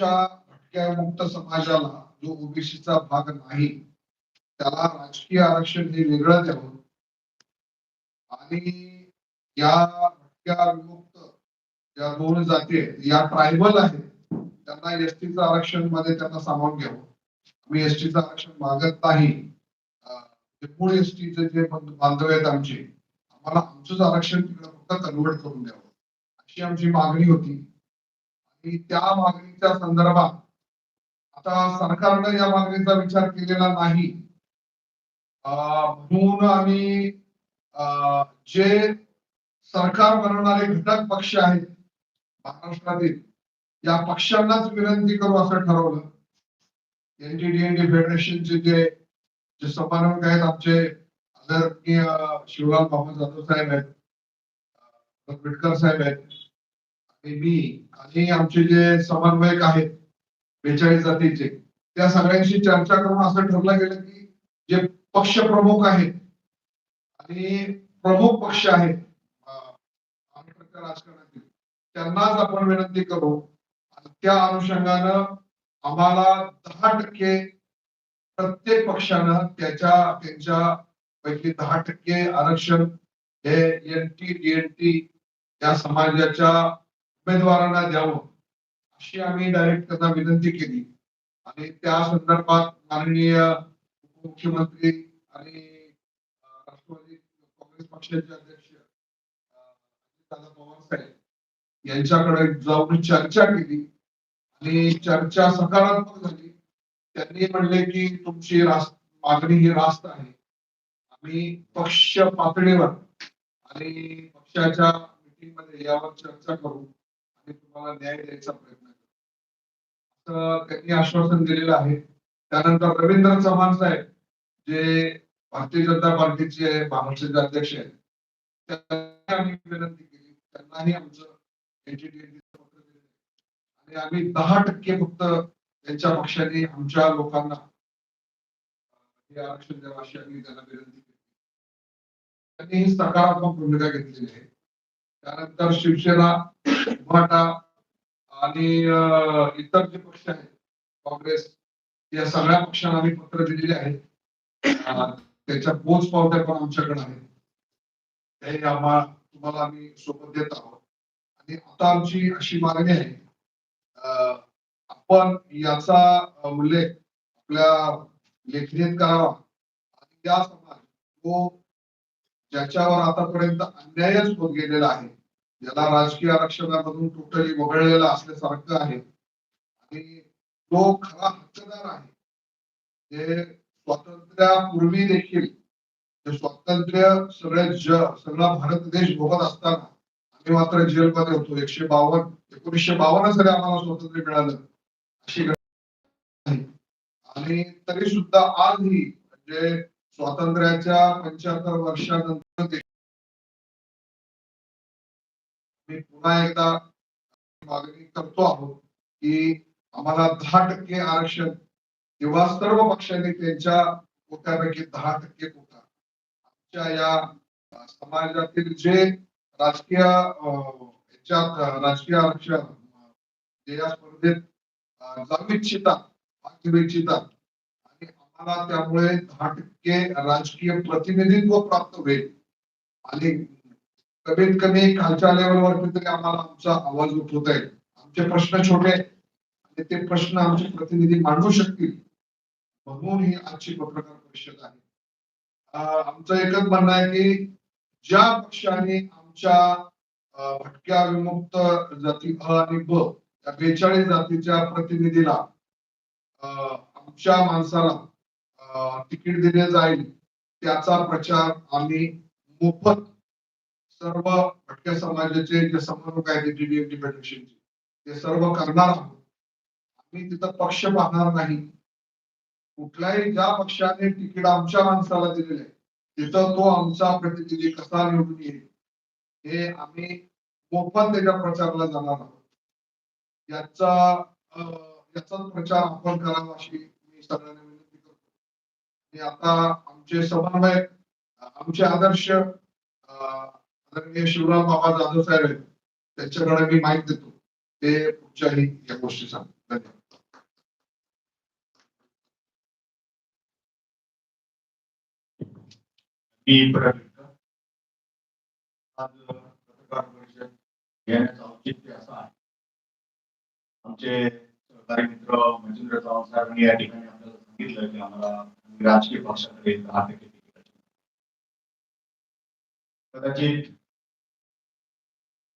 आमच्या भटक्या मुक्त समाजाला जो ओबीसीचा भाग नाही त्याला राजकीय आरक्षण हे वेगळं द्यावं आणि या भटक्या विमुक्त ज्या दोन जाती आहेत या ट्रायबल आहेत त्यांना एसटीचं आरक्षणमध्ये त्यांना सामावून घ्यावं. आम्ही एसटीचं आरक्षण मागत नाही. अं, एस मूळ एसटीचे जे बांधव आहेत आमचे आम्हाला आमचंच आरक्षण तिकडे फक्त कन्वर्ट करून द्यावं. अशी आमची मागणी होती. आणि त्या मागणीच्या संदर्भात आता सरकारनं या मागणीचा विचार केलेला नाही. अं, म्हणून आम्ही अं, जे सरकार बनवणारे घटक पक्ष आहेत महाराष्ट्रातील या पक्षांनाच विनंती करू असं ठरवलं. एनटीडीएनडी फेडरेशनचे जे जे समन्वयक आहेत आमचे आदरणीय शिवराम बाबा जाधव साहेब आहेत आंबेडकर साहेब आहेत मी आणि आमचे जे समन्वयक आहेत बेचाळीस जातीचे त्या सगळ्यांशी चर्चा करून असं ठरलं गेलं की जे पक्ष प्रमुख आहेत आणि प्रमुख पक्ष आहेत महाराष्ट्राच्या राजकारणातील त्यांनाच आपण विनंती करू त्या अनुषंगानं आम्हाला दहा टक्के प्रत्येक पक्षानं त्याच्या त्यांच्या पैकी दहा टक्के आरक्षण हे N T D N T या समाजाच्या उमेदवारांना द्यावं अशी आम्ही डायरेक्ट त्यांना विनंती केली. आणि त्या संदर्भात माननीय उपमुख्यमंत्री आणि राष्ट्रवादी काँग्रेस पक्षाचे अध्यक्ष दादा पवार साहेब यांच्याकडे जाऊन चर्चा केली. आणि चर्चा सकारात्मक झाली. त्यांनी म्हणले की तुमची रास्त मागणी ही रास्त आहे. आम्ही पक्ष पातळीवर आणि पक्षाच्या मीटिंगमध्ये यावर चर्चा करू. तुम्हाला न्याय द्यायचा प्रयत्न असं त्यांनी आश्वासन दिलेलं आहे. त्यानंतर रवींद्र चव्हाण साहेब जे भारतीय जनता पार्टीचे महाराष्ट्राचे अध्यक्ष आहेत त्यांना आम्ही विनंती केली. त्यांनाही आमचं आणि आम्ही दहा टक्के फक्त त्यांच्या पक्षाने आमच्या लोकांना हे आरक्षण द्यावं अशी आम्ही त्यांना विनंती केली. त्यांनी ही सकारात्मक भूमिका घेतलेली आहे. त्यानंतर शिवसेना उभाटा आणि इतर जे पक्ष आहेत काँग्रेस या सगळ्या पक्षांना आम्ही पत्र दिलेली आहेत. त्याच्या पोच पावत्या पण आमच्याकडे आहेत. ते आम्हाला तुम्हाला आम्ही सोबत देत आहोत. आणि आता आमची अशी मागणी आहे आपण याचा उल्लेख आपल्या लेखणीत करावा. आणि या समाज तो ज्याच्यावर आतापर्यंत अन्यायच होत गेलेला आहे ज्याला राजकीय आरक्षणामधून टोटली वगळलेला असल्यासारखं आहे आणि तो खरा हक्कदार आहे. जे स्वातंत्र्यापूर्वी देखील स्वातंत्र्य सगळे जग सगळा भारत देश भोगत असताना आम्ही मात्र जेलमध्ये होतो. एकशे बावन्न एकोणीसशे बावन्न जरी आम्हाला स्वातंत्र्य मिळालं अशी आणि तरी सुद्धा आजही म्हणजे स्वातंत्र्याच्या पंच्याहत्तर वर्षानंतर मी पुन्हा एकदा मागणी करतो आहोत की आम्हाला दहा टक्के आरक्षण किंवा सर्व पक्षांनी त्यांच्या कोट्यापैकी दहा टक्के कोटा आमच्या या समाजातील जे राजकीय याच्यात राजकीय आरक्षण जे या स्पर्धेत जाऊ इच्छितात भाग घेऊ इच्छितात आम्हाला त्यामुळे दहा टक्के राजकीय प्रतिनिधित्व प्राप्त होईल. आणि कमीत कमी खालच्या लेवलवर तरी आम्हाला आमचा आवाज उठवता येईल. आमचे प्रश्न छोटे आणि ते प्रश्न आमचे प्रतिनिधी मांडू शकतील. म्हणून ही आजची पत्रकार परिषद आहे. आमचं एकच म्हणणं आहे की ज्या पक्षाने आमच्या भटक्या विमुक्त जाती अ आणि ब या बेचाळीस जातीच्या प्रतिनिधीला अं, आमच्या माणसाला तिकीट दिले जाईल त्याचा प्रचार आम्ही मोफत सर्व भटक्या समाजाचे जे समन्वयक आहेत DDMT फेडरेशनचे ते सर्व करणार आहोत. आम्ही तिथं पक्ष पाहणार नाही. कुठल्याही ज्या पक्षाने तिकीट आमच्या माणसाला दिलेलं आहे तिथं तो आमचा प्रतिनिधी कसा निवडून येईल हे आम्ही मोफत त्याच्या प्रचाराला जाणार आहोत. याचा याचा याचाच प्रचार आपण करावा अशी मी सगळ्यांना आता आमचे समन्वयक आमचे आदर्श आदरणीय शिवराम बाबा जाधव साहेब आहेत. त्यांच्याकडे मी देतो. ते पुढच्याही या गोष्टी सांगतात धन्यवाद. आमचे सहकारी मित्र मच्छिंद्र चव्हाण या ठिकाणी आपल्याला सांगितलं की आम्हाला राजकीय पक्षाकडे दहा टक्के कदाचित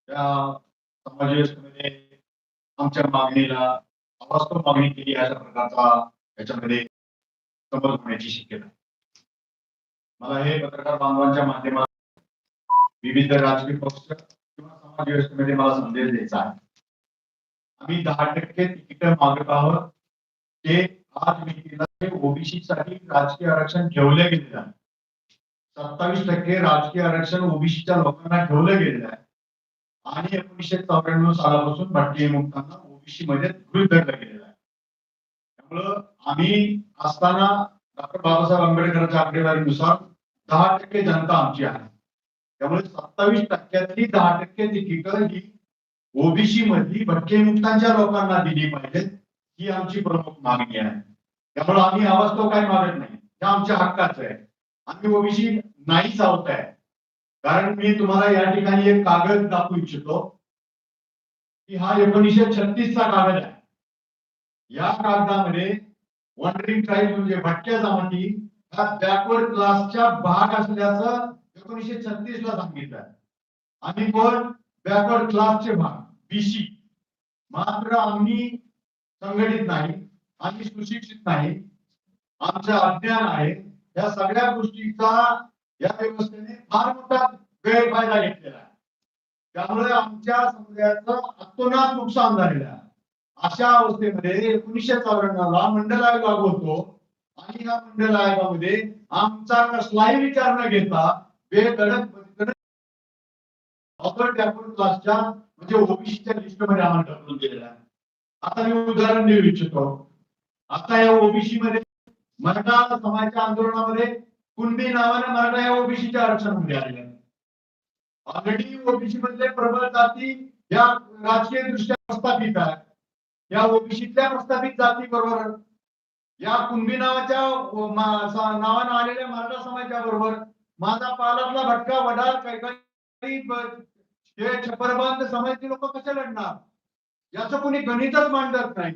त्या समाज व्यवस्थेमध्ये आमच्या मागणीला अवास्तव मागणी केली अशा प्रकारचा याच्यामध्ये समज होण्याची शक्यता मला हे पत्रकार बांधवांच्या माध्यमात विविध राजकीय पक्ष किंवा समाज व्यवस्थेमध्ये मला संदेश द्यायचा आहे. आम्ही दहा टक्के तिकीट मागत आहोत. ते आज मी ओबीसी साठी राजकीय आरक्षण ठेवले गेलेलं आहे. सत्तावीस टक्के राजकीय आरक्षण ओबीसीच्या लोकांना ठेवलं गेलेलं आहे. आणि एकोणीसशे चौऱ्याण्णव सालापासून भटके मुक्तांना ओबीसी मध्ये गृहित धरलं गेलेलं आहे. त्यामुळं आम्ही असताना डॉक्टर बाबासाहेब आंबेडकरांच्या आकडेवारीनुसार दहा टक्के जनता आमची आहे. त्यामुळे सत्तावीस टक्क्यातली दहा टक्के तिकीट ही ओबीसी मधली भटकेमुक्तांच्या लोकांना दिली पाहिजेत. ही आमची प्रमुख मागणी आहे. त्यामुळे आम्ही अवास्तव काही मागत नाही. हे आमच्या हक्काचं आहे. आम्ही ओबीसी नाहीच आहोत आहे कारण मी तुम्हाला या ठिकाणी एक कागद दाखवू इच्छितो. की हा एकोणीसशे छत्तीसचा कागद आहे. या कागदामध्ये वॉन्डरिंग ट्राईब म्हणजे भटक्या जमाती हा बॅकवर्ड क्लासच्या भाग असल्याचं एकोणीसशे छत्तीस ला सांगितलं आम्ही पण बॅकवर्ड क्लासचे भाग बीसी मात्र आम्ही संघटित नाही आम्ही सुशिक्षित नाही आमचं अज्ञान आहे. या सगळ्या गोष्टीचा या व्यवस्थेने फार मोठा गैरफायदा घेतलेला आहे. त्यामुळे आमच्या समुदायाचं अतोनात नुकसान झालेलं आहे. अशा अवस्थेमध्ये एकोणीसशे चौऱ्याण्णवला मंडल आयोग लागू होतो आणि या मंडल आयोगामध्ये आमचा कसलाही विचार न घेता बेधडक ऑफर क्लासच्या म्हणजे ओबीसीच्या लिस्टमध्ये आम्हाला ढकलून दिलेला आहे. आता मी उदाहरण देऊ इच्छितो. आता या ओबीसी मध्ये मराठा समाजाच्या आंदोलनामध्ये कुणबी नावाने मराठा या ओबीसीच्या आरक्षणामध्ये आलेले आहे. ऑलरेडी ओबीसी मधले प्रबळ जाती या राजकीय दृष्ट्या प्रस्थापित आहे या ओबीसीतल्या प्रस्थापित जाती बरोबर या कुणबी नावाच्या नावानं आलेल्या मराठा समाजाच्या बरोबर माझा पालातला भटका वडार कैकाळी ब- हे समाजाचे लोक कसे लढणार? याचं कोणी गणितच मांडत नाही.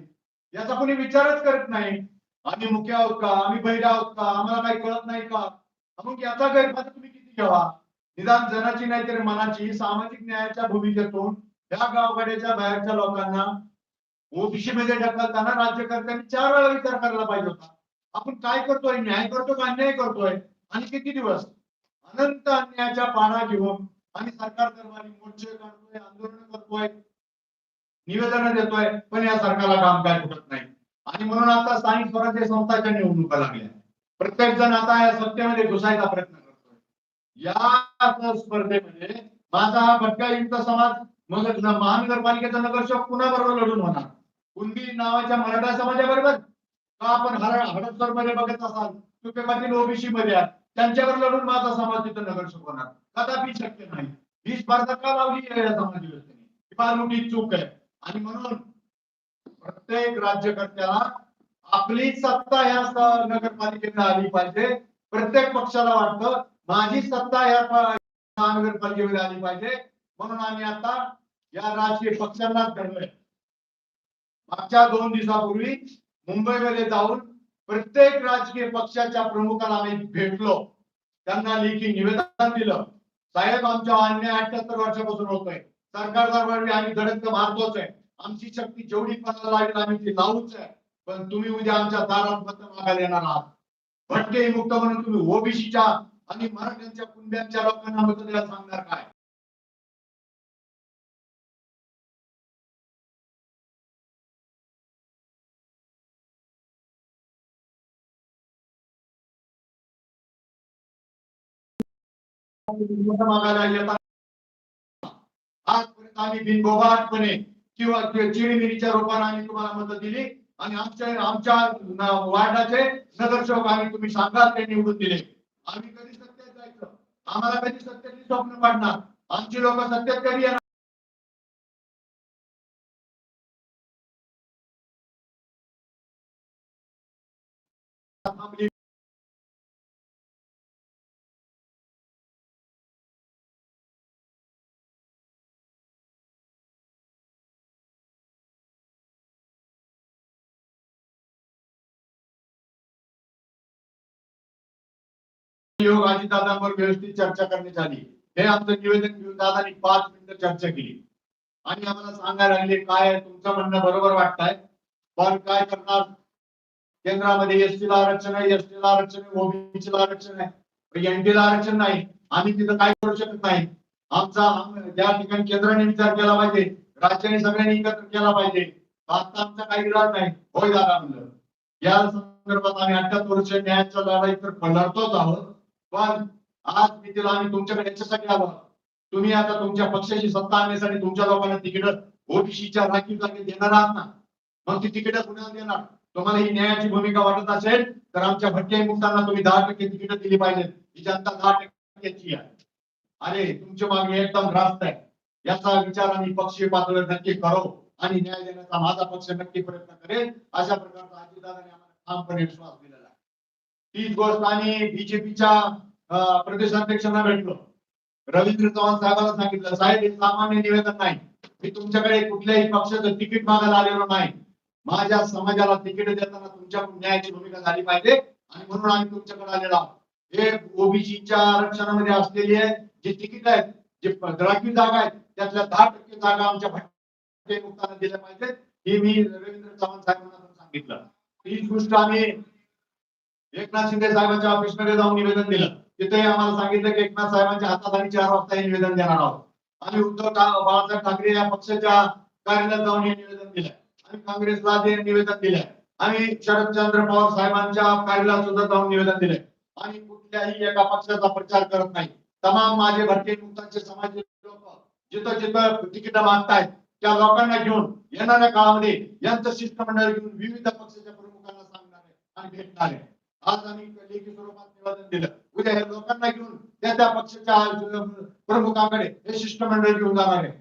याचा कोणी विचारच करत नाही. आम्ही मुख्य आहोत का? आम्ही बहिरा आहोत का? आम्हाला काही कळत नाही का? मग याचा गैरफायदा तुम्ही किती घ्यावा? निदान जनाची नाही तर मनाची सामाजिक न्यायाच्या भूमिकेतून या गावगाड्याच्या बाहेरच्या लोकांना ओबीसी मध्ये ढकलताना राज्यकर्त्यांनी चार वेळा विचार करायला पाहिजे होता. आपण काय करतोय? न्याय करतो का अन्याय करतोय? आणि किती दिवस? अनंत अन्यायाच्या पाडा घेऊन आणि सरकार दरबारी मोर्चे काढतोय आंदोलन करतोय. निवेदन देतोय पण या सरकारला काम काय फुटत नाही. आणि म्हणून आता स्थानिक स्वराज्य संस्थाच्या निवडणुका लागल्या. प्रत्येक जण आता या सत्तेमध्ये घुसायचा प्रयत्न करतोय. या स्पर्धेमध्ये माझा हा भटकायुक्त समाज मग महानगरपालिकेचा नगरसेवक कुणाबरोबर लढून होणार? कुणबी नावाच्या मराठा समाजाबरोबर? का आपण हर हडपसरमध्ये बघत असाल? तुके पाटील ओबीसी मध्ये त्यांच्यावर लढून माझा समाज तिथं नगरसेवक होणार? कदापि शक्य नाही. ही स्पर्धा का लावली या समाज व्यवस्थेने ही फार मोठी चूक आहे. आणि म्हणून प्रत्येक राज्यकर्त्याला आपली सत्ता ह्या नगरपालिकेने आली पाहिजे. प्रत्येक पक्षाला वाटतं माझी सत्ता ह्या महानगरपालिकेमध्ये आली पाहिजे. म्हणून आम्ही आता या राजकीय पक्षांनाच धरलंय. मागच्या दोन दिवसापूर्वी मुंबईमध्ये जाऊन प्रत्येक राजकीय पक्षाच्या प्रमुखाला आम्ही भेटलो. त्यांना लेखी निवेदन दिलं. साहेब आमच्या अन्याय अठ्याहत्तर वर्षापासून होतोय. सरकार दरबारी आम्ही धडक मारतोच आहे. आमची शक्ती जेवढी पणाला लागेल आम्ही ती लावूच आहे. पण तुम्ही उद्या आमच्या दारात मत मागायला येणार आहात. भटके मुक्त म्हणून तुम्ही ओबीसीच्या आणि मराठ्यांच्या कुंड्यांच्या लोकांना मत द्यायला सांगणार काय? मागायला येतात. आजपर्यंत आम्ही बिनबोबाटपणे किंवा चिडीमिरीच्या रूपाने आम्ही तुम्हाला मदत दिली. आणि आमच्या आमच्या वार्डाचे नगरसेवक आम्ही तुम्ही सांगाल ते निवडून दिले. आम्ही कधी सत्तेत जायचं? आम्हाला कधी सत्तेची स्वप्न पाडणार? आमची लोक सत्तेत कधी येणार? योग अजितदादांवर व्यवस्थित चर्चा करण्यात आली. हे आमचं निवेदन घेऊन दादानी पाच मिनिटं चर्चा केली. आणि आम्हाला सांगायला लागले काय तुमचं म्हणणं बरोबर वाटतंय? पण काय करणार? केंद्रामध्ये एसटीला आरक्षण आहे एसटीला आरक्षण आहे ओबीसीला आरक्षण आहे. एनटीला आरक्षण नाही. आम्ही तिथं काय करू शकत नाही? आमचा आम- त्या ठिकाणी केंद्राने विचार केला पाहिजे राज्याने सगळ्यांनी एकत्र केला पाहिजे आता आमचा काही इलाज नाही. होय दादा म्हणलं. या संदर्भात आम्ही अठ्याहत्तर वर्ष न्यायाच्या लढाईत तर लढतोच आहोत. पण आज मी तिला आम्ही तुमच्याकडे याच्यासाठी आलो. तुम्ही आता तुमच्या पक्षाची सत्ता आणण्यासाठी तुमच्या लोकांना तिकीट ओबीसीच्या राखीव जागे देणार आहात ना? मग ती तिकीट कुणाला देणार. तुम्हाला ही न्यायाची भूमिका वाटत असेल तर आमच्या भटके मुक्तांना तुम्ही दहा टक्के तिकीट दिली पाहिजेत ही जनता दहा टक्क्याची आहे. अरे तुमची मागणी एकदम रास्त आहे. याचा विचार आम्ही पक्षीय पातळीवर नक्की करो आणि न्याय देण्याचा माझा पक्ष नक्की प्रयत्न करेल. अशा प्रकारचा अजितदादाने आम्हाला ठामपणे विश्वास दिलेला तीच गोष्ट आम्ही बीजेपीच्या प्रदेशाध्यक्षांना भेटलो. रवींद्र चव्हाण साहेबांना सांगितलं साहेब हे सामान्य निवेदन नाही. मी तुमच्याकडे कुठल्याही पक्षाचं तिकीट मागायला आलेलो नाही. माझ्या समाजाला तिकीट देताना तुमच्याकडून न्यायाची भूमिका झाली पाहिजे आणि म्हणून आम्ही तुमच्याकडे आलेलो आहोत. हे ओबीसीच्या आरक्षणामध्ये असलेली आहे जे तिकीट आहेत जे राखीव जागा आहेत त्यातल्या दहा टक्के जागा आमच्या भटके मुक्तांना दिल्या पाहिजेत. हे मी रवींद्र चव्हाण साहेबांना सांगितलं. ही गोष्ट आम्ही एकनाथ शिंदे साहेबांच्या ऑफिसमध्ये जाऊन निवेदन दिलं. तिथे आम्हाला सांगितलं की एकनाथ साहेबांच्या हातात आम्ही चार वाजता हे निवेदन देणार आहोत. आम्ही उद्धव बाळासाहेब ठाकरे या पक्षाच्या कार्यालयात जाऊन हे निवेदन दिलं आम्ही काँग्रेसला ते निवेदन दिलंय. आम्ही शरदचंद्र पवार साहेबांच्या कार्यालयात सुद्धा जाऊन निवेदन दिलंय. आणि कुठल्याही एका पक्षाचा प्रचार करत नाही. तमाम माझे भरती मुक्तांचे समाज लोक जिथं जिथं तिकीट मागतायत त्या लोकांना घेऊन येणाऱ्या काळामध्ये यांचं शिष्टमंडळ घेऊन विविध पक्षाच्या प्रमुखांना सांगणार आहे आणि भेटणार. आहे आज आम्ही लेखी स्वरूपात निवेदन दिलं. उद्या हे लोकांना घेऊन त्या त्या पक्षाच्या प्रमुखांकडे हे शिष्टमंडळ घेऊन जाणार आहे.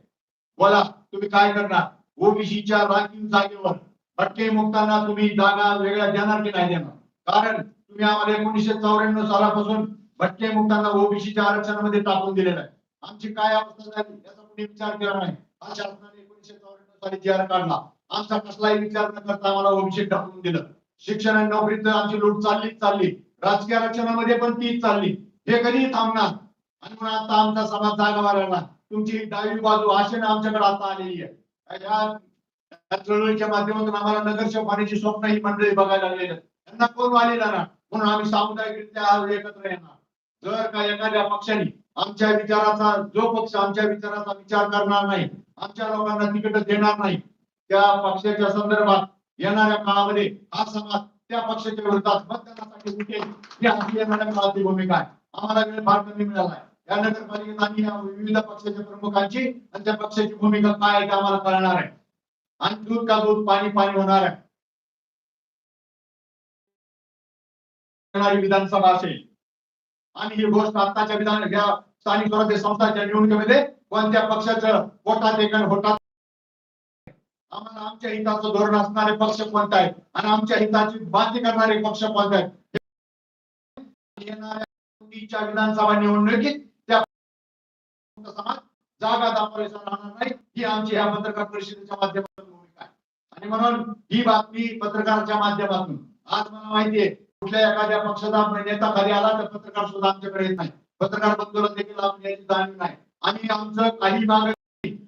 बोला तुम्ही काय करणार? ओबीसीच्या राखीव जागेवर भटके मुक्तांना तुम्ही जागा वेगळ्या देणार की नाही देणार? कारण तुम्ही आम्हाला एकोणीसशे चौऱ्याण्णव सालापासून भटके मुक्तांना ओबीसीच्या आरक्षणामध्ये टाकून दिलेलं आहे. आमची काय अवस्था झाली याचा कुणी विचार केला नाही. हा शासनाने एकोणीसशे चौऱ्याण्णव साली जी आर काढला. आमचा कसलाही विचार न करता आम्हाला ओबीसी टाकून दिलं. शिक्षण आणि नोकरीत आमची लूट चाललीच चालली. राजकीय आरक्षणामध्ये पण तीच चालली. हे कधीही थांबणार. आणि म्हणून आता आमचा समाज जागा मारायला तुमची डावी बाजू आशेनं आमच्याकडे आता आलेली आहे. या चळवळीच्या माध्यमातून आम्हाला नगरसेवक होण्याची स्वप्न ही मंडळी बघायला लागलेली त्यांना कोण वाली जाणार? म्हणून आम्ही सामुदायिकरित्या एकत्र येणार. जर का एखाद्या पक्षाने आमच्या विचाराचा जो पक्ष आमच्या विचाराचा विचार करणार नाही आमच्या लोकांना तिकीट देणार नाही त्या पक्षाच्या संदर्भात येणाऱ्या काळामध्ये हा समाज त्या पक्षाच्या विरोधात मतदानासाठी उठेल. ही आपली येणाऱ्या काळाची भूमिका आहे. आम्हाला वेळ फार कमी मिळाला आहे. या नगरपालिकेत आणि या विविध पक्षाच्या प्रमुखांची आणि त्या पक्षाची भूमिका काय आहे ते आम्हाला कळणार आहे. आणि दूध का दूध पाणी पाणी होणार आहे. विधानसभा असेल. आणि ही गोष्ट आताच्या विधान या स्थानिक स्वराज्य संस्थांच्या निवडणुकीमध्ये कोणत्या पक्षाचं पोटात एकण होतात आम्हाला आमच्या हिताचं धोरण असणारे पक्ष कोणता आहे आणि आमच्या हिताची बाती करणारे पक्ष कोणते आहे येणाऱ्या विधानसभा निवडणुकीत त्या समाज जागा दाखवायचा राहणार नाही. ही आमची या पत्रकार परिषदेच्या माध्यमातून भूमिका आहे. आणि म्हणून ही बातमी पत्रकाराच्या माध्यमातून. आज मला माहितीये कुठल्या एखाद्या पक्षाचा नेता खाली आला तर पत्रकार सुद्धा आमच्याकडे येत नाही. पत्रकार बंधूला देखील आपण याची जाणीव नाही. आणि आमचं काही मागणी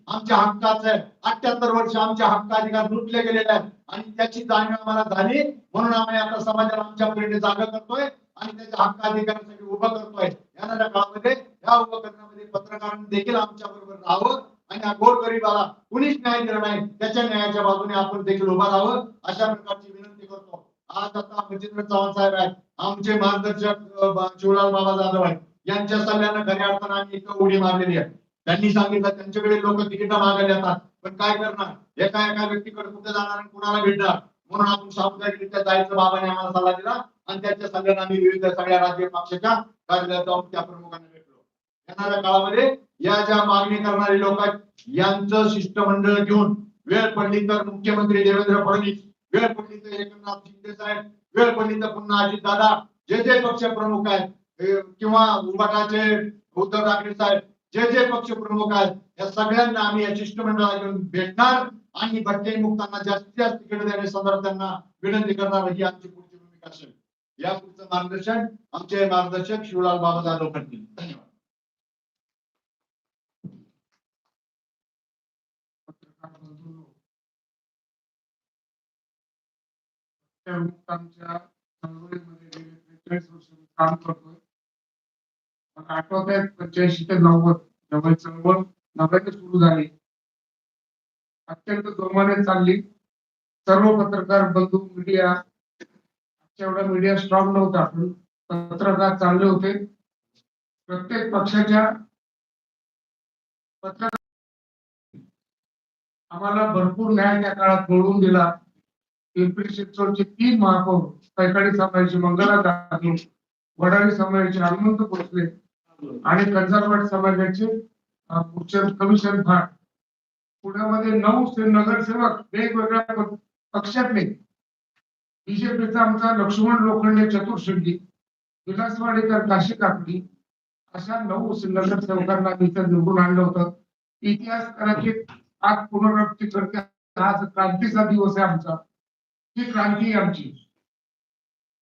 आमच्या हक्काचं आहे. अठ्याहत्तर वर्ष आमच्या हक्काधिकार लुटले गेलेले आहेत. आणि त्याची जाणीव आम्हाला झाली. म्हणून आम्ही आता समाजाला आमच्या परीने जागा करतोय आणि त्याच्या हक्काधिकारासाठी उभं करतोय. येणाऱ्या काळामध्ये या उभं करण्यामध्ये पत्रकारांनी देखील आमच्या बरोबर राहावं आणि या गोरगरीबाला कुणीच न्याय दिला नाही. त्याच्या न्यायाच्या बाजूने आपण देखील उभा राहावं. अशा प्रकारची विनंती करतो. आज आता मच्छिंद्र चव्हाण साहेब आहेत. आमचे मार्गदर्शक शिवलाल बाबा जाधव आहेत. यांच्या सल्ल्यानं खऱ्या अर्थानं आम्ही इथं उडी मारलेली आहे. त्यांनी सांगितलं त्यांच्याकडे लोक तिकीट मागायला येतात. पण काय करणार? एका एका व्यक्तीकडे कुठे जाणार आणि कुणाला भेटणार? म्हणून आपण सामुदायिकरित्या जायचं बाबाने आम्हाला सल्ला दिला आणि त्याच्या सल्ल्यानं आम्ही विविध सगळ्या राज्य पक्षाच्या कार्यालयात जाऊन त्या प्रमुखांना भेटलो. येणाऱ्या काळामध्ये या ज्या मागणी करणारे लोक आहेत यांचं शिष्टमंडळ घेऊन वेळ पडली तर मुख्यमंत्री देवेंद्र फडणवीस वेळ पडली तर एकनाथ शिंदे साहेब वेळ पडली तर पुन्हा अजित दादा जे जे पक्ष प्रमुख आहेत किंवा उभाटाचे उद्धव ठाकरे साहेब जे जे पक्ष प्रमुख आहेत या सगळ्यांना आम्ही या शिष्टमंडळाला घेऊन भेटणार आणि भटके मुक्तांना जास्तीत जास्त तिकीट देण्यासंदर्भात त्यांना विनंती करणार ही आमची पुढची भूमिका असेल. या पुढचं मार्गदर्शन आमचे मार्गदर्शक शिवलाल बाबा जाधव करतील. धन्यवाद. काम करतोय. आठवत आहे पंच्याऐंशी ते नव्वद जवळ चळवळ नव्याने सुरू झाली. अत्यंत जोमाने चालली. सर्व पत्रकार बंधू मीडिया एवढा मीडिया स्ट्रॉंग नव्हता पण पत्रकार चांगले होते. प्रत्येक पक्षाच्या पत्रकार आम्हाला भरपूर न्याय त्या काळात मिळवून दिला. पिंपरी चिंचवडचे तीन महापौर कैकाडी समाजाचे मंगला जाधव वडाळी समाजाचे हनुमंत भोसले आणि कन्झर्वेट समाजाचे कमिशन भाट पुण्यामध्ये नऊ नगरसेवक वेगवेगळ्या पक्षात पक्षातले बीजेपीचा आमचा लक्ष्मण लोखंडे चतुर्शुद्धी विलासवाडीकर काशी काकडी अशा नऊ नगरसेवकांना मी इथं निवडून आणलं होतं. इतिहासकाराची आज पुनरावृत्ती करते. आज क्रांतीचा दिवस आहे आमचा. ही क्रांती आमची.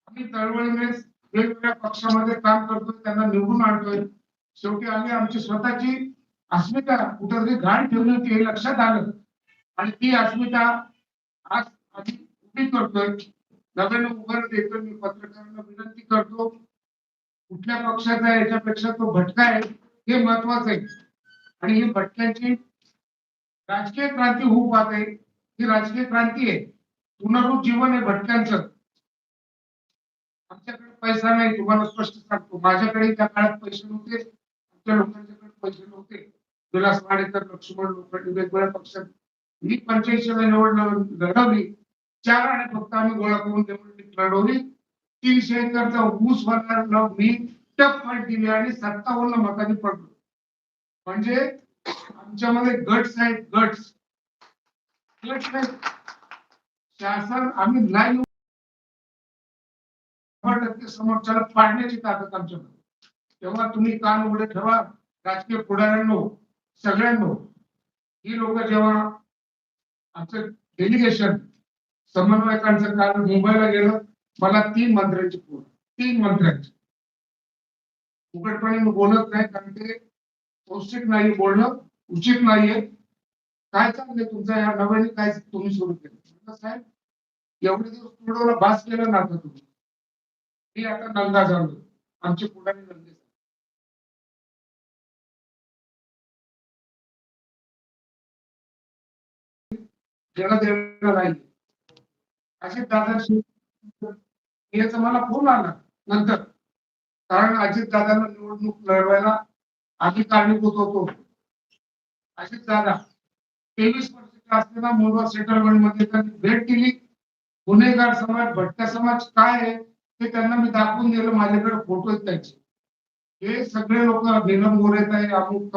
आम्ही चळवळीने वेगवेगळ्या पक्षामध्ये काम करतोय त्यांना निवडून आणतोय. शेवटी आम्ही आमची स्वतःची अस्मिता कुठेतरी घाण ठेवली होती हे लक्षात आलं. आणि ती अस्मिता आज आम्ही उभी करतोय. नव्याने उभार देतो मी पत्रकारांना विनंती करतो कुठल्या पक्षाचा आहे याच्यापेक्षा तो भटका आहे हे महत्वाचं आहे. आणि ही भटक्यांची राजकीय क्रांती होऊ पाहते. ही राजकीय क्रांती आहे. पुनरुज्जीवन आहे भटक्यांचं. पैसा नाही तुम्हाला स्पष्ट सांगतो. माझ्याकडे त्या काळात पैसे नव्हते आमच्या लोकांच्याकडे पैसे नव्हते. विलास वाडेकर लक्ष्मण लोखंडे वेगवेगळ्या पक्षात मी पंच्याऐंशी निवड लढवली. चार आणि फक्त आम्ही गोळा करून निवडणूक लढवली. तीनशे एकरचा ऊस वाढणार मी टप फाईट दिली आणि सत्तावन्न मतांनी पडलो. म्हणजे आमच्यामध्ये गट्स आहेत गट्स. गट्स आहेत. शासन आम्ही नाही शंभर टक्के समोरच्याला पाडण्याची ताकद आमच्याकडे तेव्हा तुम्ही कान उघडे ठेवा राजकीय पुढाऱ्यांनो सगळ्यांनो. ही लोक जेव्हा आमचं डेलिगेशन समन्वयकांचं काल मुंबईला गेलं मला तीन मंत्र्यांची फोन तीन मंत्र्यांची. उघडपणे बोलत नाही कारण ते पौष्टिक नाही बोलणं उचित नाहीये. काय चाललंय तुमचा? या नव्याने काय तुम्ही सुरू केलं? साहेब एवढे दिवस तुडवला भास केला ना आता तुम्ही. मी आता नंदा झालो आमची पुढारी नंदे देणं देणं नाही असे याचा मला फोन आला नंतर. कारण अजित दादांना निवडणूक लढवायला आम्ही कारणीभूत होतो. अजित दादा तेवीस वर्षाचे असताना मोरवा सेटलमेंटमध्ये त्यांनी भेट दिली. गुन्हेगार समाज भटक्या समाज काय आहे? ते त्यांना मी दाखवून दिलं माझ्याकडे फोटो आहेत त्याचे हे सगळे लोक नीलम गोरेत आहे अमुक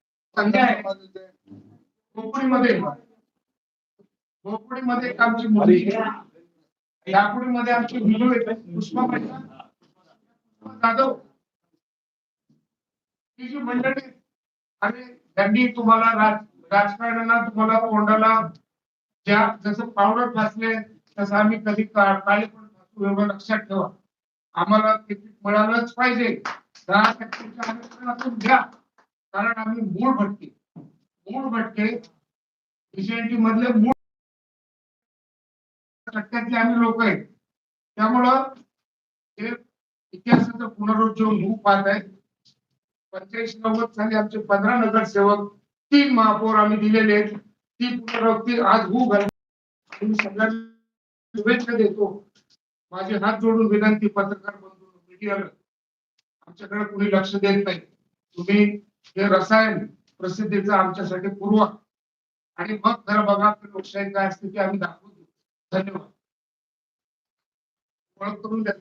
संख्या आहे. खोपडीमध्ये खोपडीमध्ये एक आमची मुलगी आहे. आमची मुलं आहेत. पुष्पा महिला जाधव. ही जी मंडळी आणि त्यांनी तुम्हाला राज राजकारणाला तुम्हाला कोंडाला ज्या जसं पावडर फासले तसं आम्ही कधी का- काळे पण फासू एवढं लक्षात ठेवा. आम्हाला तिकीट मिळालंच पाहिजे. दहा टक्क्याच्या आरक्षणातून घ्या. कारण आम्ही मूळ भटके. मूळ भटके. एसीएनटी मधले मूळ टक्क्यातले आम्ही लोक आहेत. त्यामुळं हे इतिहासाचं पुनरुज्जीवन होऊ पाहत आहे. पंच्याऐंशी नव्वद साली आमचे पंधरा नगरसेवक तीन महापौर आम्ही दिलेले आहेत. ती पुनरावृत्ती आज होऊ घाल सगळ्यांना शुभेच्छा देतो. माझे हात जोडून विनंती पत्रकार बंधू मीडियाला. आमच्याकडे कुणी लक्ष देत नाही. तुम्ही हे रसायन प्रसिद्धीचा आमच्यासाठी पुरवा. आणि मग खरं बघा की लोकशाही काय असते ते आम्ही दाखवू देऊ. धन्यवाद. ओळख करून द्या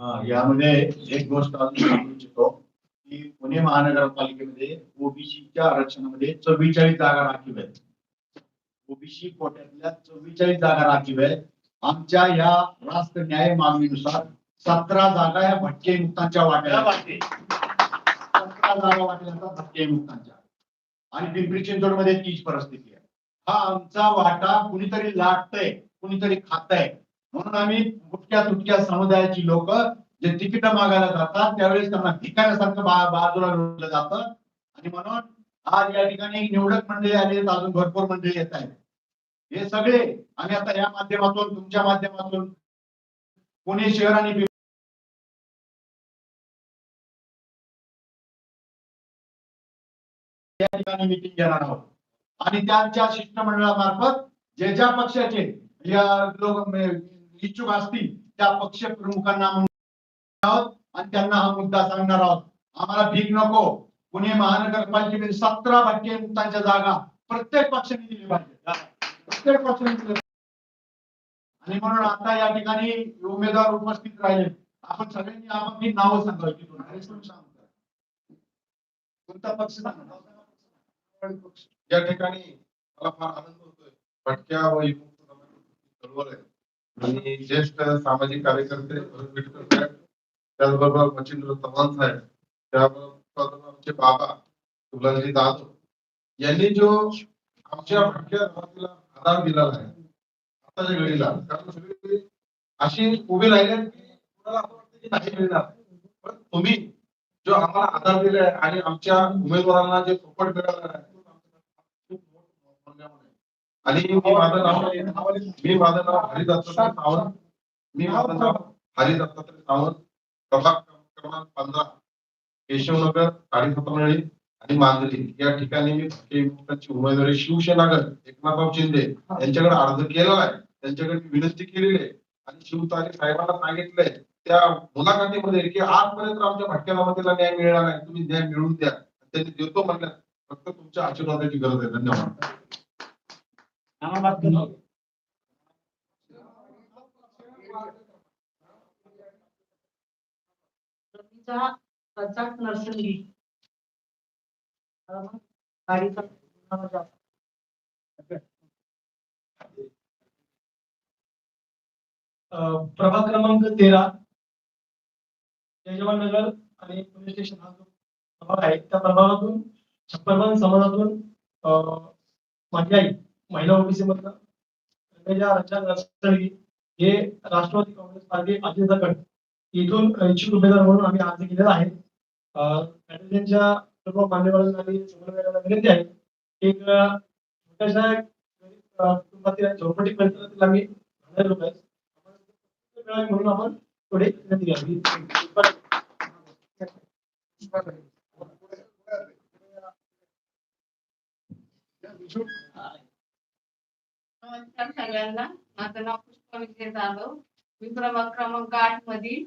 हा, यामध्ये एक गोष्ट अजून सांगू इच्छितो की पुणे महानगरपालिकेमध्ये ओबीसीच्या आरक्षणामध्ये चव्वेचाळीस जागा राखीव आहेत. ओबीसी कोट्यातल्या चव्वेचाळीस जागा राखीव आहेत. आमच्या या राष्ट्र न्याय मागणीनुसार सतरा जागा या भटके मुक्तांच्या वाट्याला चार जागा वाटेल आता मुक्तांच्या आणि पिंपरी चिंचवडमध्ये तीच परिस्थिती आहे. हा आमचा वाटा कुणीतरी लाटतय कुणीतरी खातंय. म्हणून आम्ही बुटक्या तुटक्या समुदायाची लोक जे तिकीट मागायला जातात त्यावेळेस त्यांना भिकाऱ्यासारखं बा बाजूला लोटलं जातं. आणि म्हणून आज या ठिकाणी निवडक मंडळी आली आहेत अजून भरपूर मंडळी येत आहेत. हे सगळे आम्ही आता या माध्यमातून तुमच्या माध्यमातून पुणे शहर आणि त्या या ठिकाणी मिटिंग घेणार आहोत. आणि त्यांच्या शिष्टमंडळामार्फत जे ज्या पक्षाचे लोक म्हणजे इच्छुक असतील त्या पक्ष प्रमुखांना आहोत आणि त्यांना हा मुद्दा सांगणार आहोत. आम्हाला भीक नको. पुणे महानगरपालिकेमध्ये सतरा भटके मुक्तांच्या जागा प्रत्येक पक्षाने दिली पाहिजे प्रत्येक पक्षाने दिली आणि म्हणून आता या ठिकाणी उमेदवार उपस्थित राहिले. आपण सगळ्यांनी आपण नावं सांगावी. तिथून कोणता पक्ष सांगा? या ठिकाणी मला फार आनंद होतोय. भटक्या व चळवळ आहे आणि ज्येष्ठ सामाजिक कार्यकर्ते भरत विटकर साहेब त्याचबरोबर मच्छिंद्र चव्हाण साहेब त्याबरोबर आमचे बाबा तुलाजी जाधव यांनी जो आमच्या भटक्या जमातीला आधार दिलेला आहे आताच्या घडीला कारण सगळी अशी उभी राहिली की कुणाला असं वाटतं की नाही मिळणार. पण तुम्ही जो आम्हाला आधार दिलाय आणि आमच्या उमेदवारांना जे सपोर्ट मिळाला आहे तो आमच्यासाठी खूप मोठं मौल्यवान आहे. आणि मी माझं नाव मी माझं नाव हरी दत्तात्रय सावंत मी माझं नाव हरी दत्तात्रय सावंत प्रभाग क्रमांक पंधरा केशवनगर साडेसतमळी आणि मांजरी. या ठिकाणी मी उमेदवारी शिवसेना गट एकनाथराव शिंदे यांच्याकडे अर्ज केलेला आहे. त्यांच्याकडे मी विनंती केलेली आहे. आणि शिवतारे साहेबांना सांगितलंय त्या मुलाखतीमध्ये की आजपर्यंत आमच्या भटक्या जमातीला न्याय मिळाला नाही. तुम्ही न्याय मिळवून द्या. त्यांनी देतो म्हणल्या फक्त तुमच्या आशीर्वादाची गरज आहे. धन्यवाद. नर्सरी. गाडीचा प्रभाग क्रमांक तेरा जयजवान नगर आणि पोलीस स्टेशन हा जो प्रभाग आहे त्या प्रभागातून छप्परवन समाजातून अं, माझी आई महिला ओबीसी मधनं रमेजा रचा हे राष्ट्रवादी काँग्रेस पार्टी अजित गट इथून इच्छुक उमेदवार म्हणून आम्ही अर्ज केलेला आहे. अं, सर्व मान्यवरांना आणि समन्वयाला विनंती आहे एक छोट्याशा कुटुंबातील झोपटी परिसरातील आम्ही राहणारे लोक म्हणून आपण पुढे विनंती घ्यावी नमस्कार सगळ्यांना माझं नाव पुष्पा विजय जाधव मी प्रभाग क्रमांक आठ मधील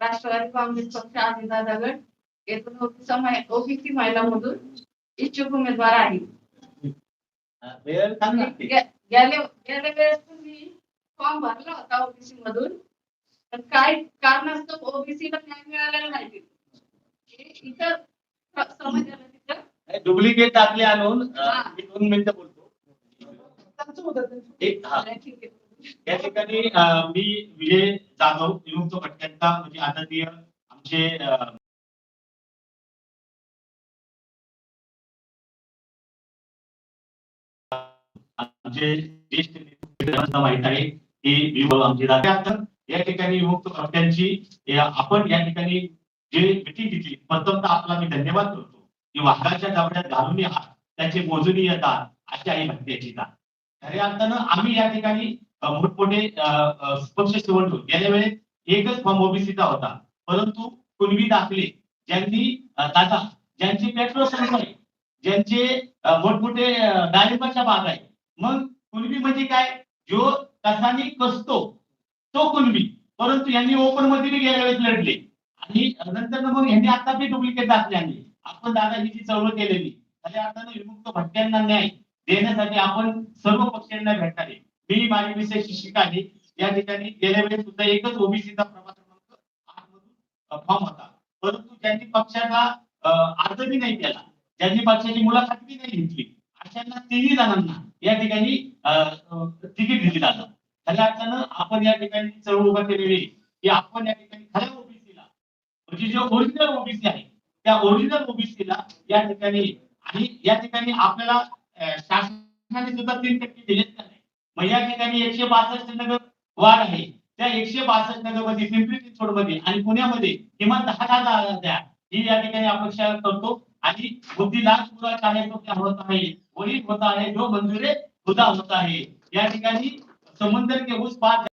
राष्ट्रवादी काँग्रेस पक्ष अजिता दगड येथून ओबीसी महिला मधून इच्छुक उमेदवार आहे गेल्या वेळेस तुम्ही फॉर्म भरला होता ओबीसी मधून पण काय कारणास्तव ओबीसीला न्याय मिळालेला नाही. हे इतर स- समाजाला तिथं डुप्लिकेट दाखले आणून. मी दोन मिनिटं बोलतो. एक हा. या ठिकाणी मी विजय जाधव विमुक्त भटक्यांचा म्हणजे आदरणीय आमचे अं, आमचे ज्येष्ठ नेते माहीत आहे की विभाग आमचे आता या ठिकाणी विमुक्त भटक्यांची या- आपण या ठिकाणी जे मिटिंग घेतली प्रथमतः आपला मी धन्यवाद करतो. की वाघाच्या दाबड्यात घालून आहात त्याचे मोजून येतात अशी आई भक्त्याची दाद खऱ्या अर्थानं आम्ही या ठिकाणी मोठमोठे पक्ष निवडणूक गेल्या वेळेस एकच फॉर्म ओबीसीचा होता. परंतु कुणबी दाखले ज्यांनी दादा ज्यांची पेट्रोल पंप आहे ज्यांचे मोठमोठे डाळिंबाच्या बाग आहे मग कुणबी म्हणजे काय? जो कसानी कसतो तो कुणबी. परंतु यांनी ओपनमध्ये बी गेल्या वेळेस लढले. आणि नंतर मग यांनी आता बी डुप्लिकेट दाखले आणले आपण दादा ही जी चळवळ केलेली. खऱ्या अर्थानं विमुक्त भटक्यांना न्याय. देण्यासाठी आपण सर्व पक्षांना भेटणार आहे. मी माझी विषय शिक्षिका आहे. या ठिकाणी गेल्या वेळेस सुद्धा एकच ओबीसीचा प्रभाग क्रमांक फॉर्म होता. परंतु ज्यांनी पक्षाला अ, अर्ज नाही केला ज्यांनी पक्षाची मुलाखत नाही घेतली अशांना तिन्ही जणांना या ठिकाणी तिकीट दिली जातं. खऱ्या अर्थानं आपण या ठिकाणी चळवळ उभा केलेली की आपण या ठिकाणी खऱ्या ओबीसीला म्हणजे जे ओरिजिनल ओबीसी आहे त्या ओरिजिनल ओबीसीला या ठिकाणी आणि या ठिकाणी आपल्याला शासनाने सुद्धा तीन टक्के दिलेच नाही? मग या ठिकाणी एकशे बासष्ट नगर वाढ आहे. त्या एकशे बासष्ट नगरमध्ये पिंपरी चिंचवडमध्ये आणि पुण्यामध्ये किमान दहा दहा जागा द्या. ही या ठिकाणी अपेक्षा करतो. आणि बुद्धी लाख पुरा चाहे तो क्या होत आहे वही होता आहे जो मंजुरे खुदा होता आहे. या ठिकाणी समुद्र के उस पार